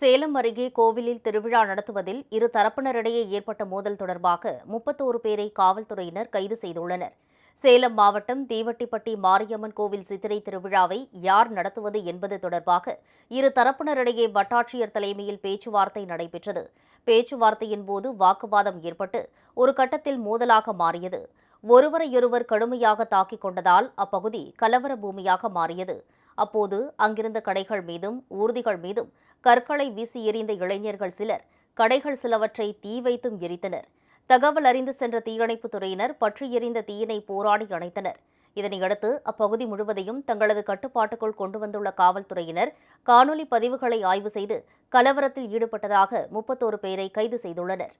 சேலம் அருகே கோவிலில் திருவிழா நடத்துவதில் இரு தரப்பினரிடையே ஏற்பட்ட மோதல் தொடர்பாக முப்பத்தோரு பேரை காவல்துறையினர் கைது செய்துள்ளனர். சேலம் மாவட்டம் தீவட்டிப்பட்டி மாரியம்மன் கோவில் சித்திரை திருவிழாவை யார் நடத்துவது என்பது தொடர்பாக இரு தரப்பினரிடையே வட்டாட்சியர் தலைமையில் பேச்சுவார்த்தை நடைபெற்றது. பேச்சுவார்த்தையின் போது வாக்குவாதம் ஏற்பட்டு ஒரு கட்டத்தில் மோதலாக மாறியது. ஒருவரையொருவர் கடுமையாக தாக்கிக் கொண்டதால் அப்பகுதி கலவர பூமியாக மாறியது. அப்போது அங்கிருந்த கடைகள் மீதும் ஊர்திகள் மீதும் கற்களை வீசி எறிந்த இளைஞர்கள் சிலர் கடைகள் சிலவற்றை தீ வைத்தும் எரித்தனர். தகவல் அறிந்து சென்ற தீயணைப்புத் துறையினர் பற்றி எறிந்த தீயினை போராடி அணைத்தனர். இதனையடுத்து அப்பகுதி முழுவதையும் தங்களது கட்டுப்பாட்டுக்குள் கொண்டு வந்துள்ள காவல்துறையினர் காணொலி பதிவுகளை ஆய்வு செய்து கலவரத்தில் ஈடுபட்டதாக முப்பத்தோரு பேரை கைது செய்துள்ளனர்.